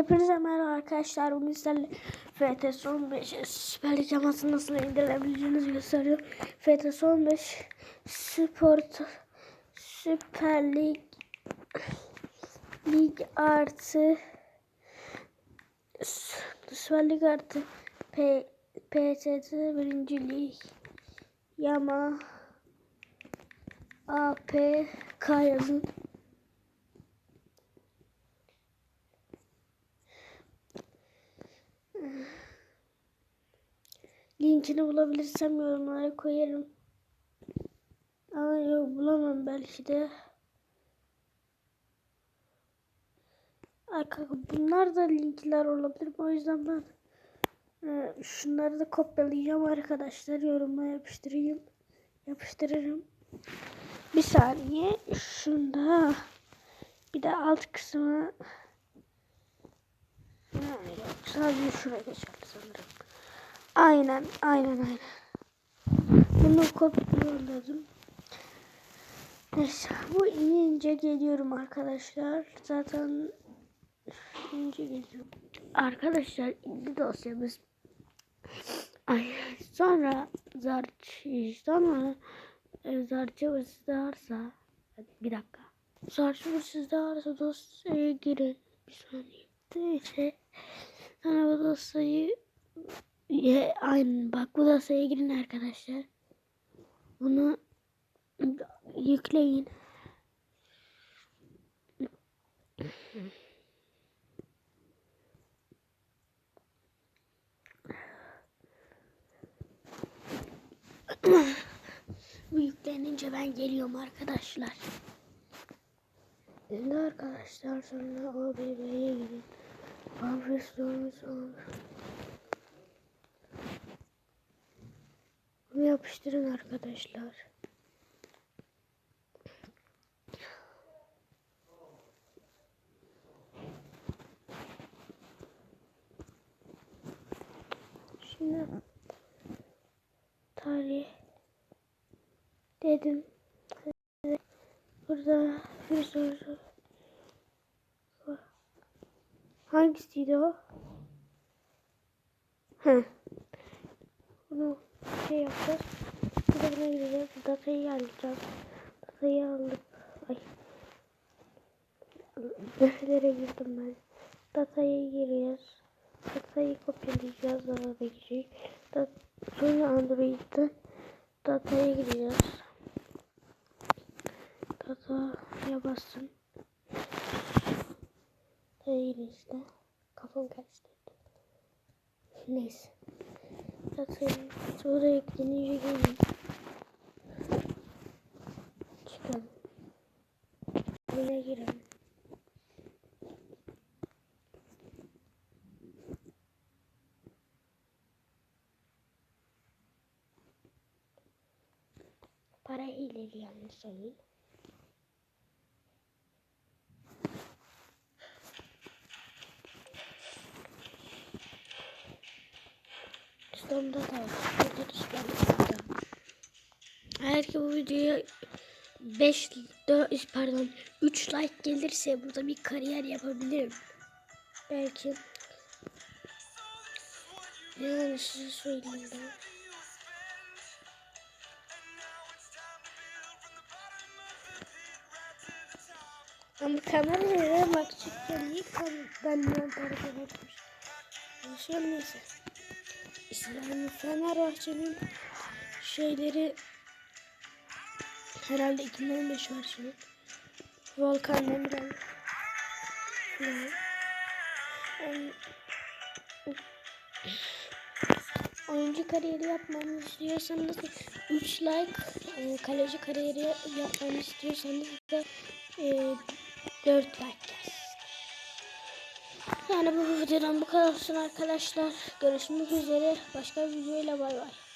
Hepinize merhaba arkadaşlar. Bugün sizlerle FTS 15 Süper Lig yamasını nasıl indirebileceğinizi gösteriyor. FTS 15 Sport Süper Lig Lig artı Süper Lig artı P, PTT birinci lig Yama APK yazın. Linkini bulabilirsem yorumlara koyarım. Ama yok bulamam belki de. Arka, bunlar da linkler olabilir. O yüzden ben e, şunları da kopyalayacağım arkadaşlar. Yoruma yapıştırayım. Yapıştırırım. Bir saniye. Şunda bir de alt kısmı Ha, sadece şuraya geçerli sanırım. Aynen, aynen, aynen. Bunu kopyaladım. Neyse, bu inince geliyorum arkadaşlar. Zaten inince geliyorum. Arkadaşlar, indi dosyamız. Ay, sonra zarç, sonra e, zarçı varsa bir dakika. Zarçı varsa dosyaya girin. Bir saniye. Neyse. Sonra bu dosyayı Ye, aynen bak bu dosyaya girin arkadaşlar. Bunu yükleyin. bu yüklenince ben geliyorum arkadaşlar. Şimdi arkadaşlar sonra OBB'ye gidin. Profesörümüz olur. Bunu yapıştırın arkadaşlar. Şimdi tarih dedim. Burada bir soru. Hangisiydi o? Heh. Bunu şey yapacağız. Bir de buna gireceğiz. Datayı alacağız. Datayı aldık. Ay. Nerelere girdim ben? Datayı giriyoruz. Datayı kopyalayacağız. Data girecek. Dat sonra Android'de dataya gireceğiz. Dataya bastım. Dataya işte. Kafam karıştı. Neyse. Datayı sonra eklenince gelin. Çıkalım. Buraya girelim. Para hileli yanlış söyleyeyim. İslam'da da var. Burada da da. Eğer ki bu videoya 5 4 pardon 3 like gelirse burada bir kariyer yapabilirim. Belki yani size söyleyeyim ben. Ama kameraya bak çıkken niye kan- benden tarif etmiş. Neyse neyse. İslam Fenerbahçe'nin şeyleri herhalde 2015 versiyonu. Volkan Demirel. Em, Oyuncu kariyeri yapmamı istiyorsanız 3 like, e, kaleci kariyeri yapmamı istiyorsanız da e, 4 like gelsin. Yani bu videodan bu kadar olsun arkadaşlar. Görüşmek üzere. Başka bir videoyla bay bay.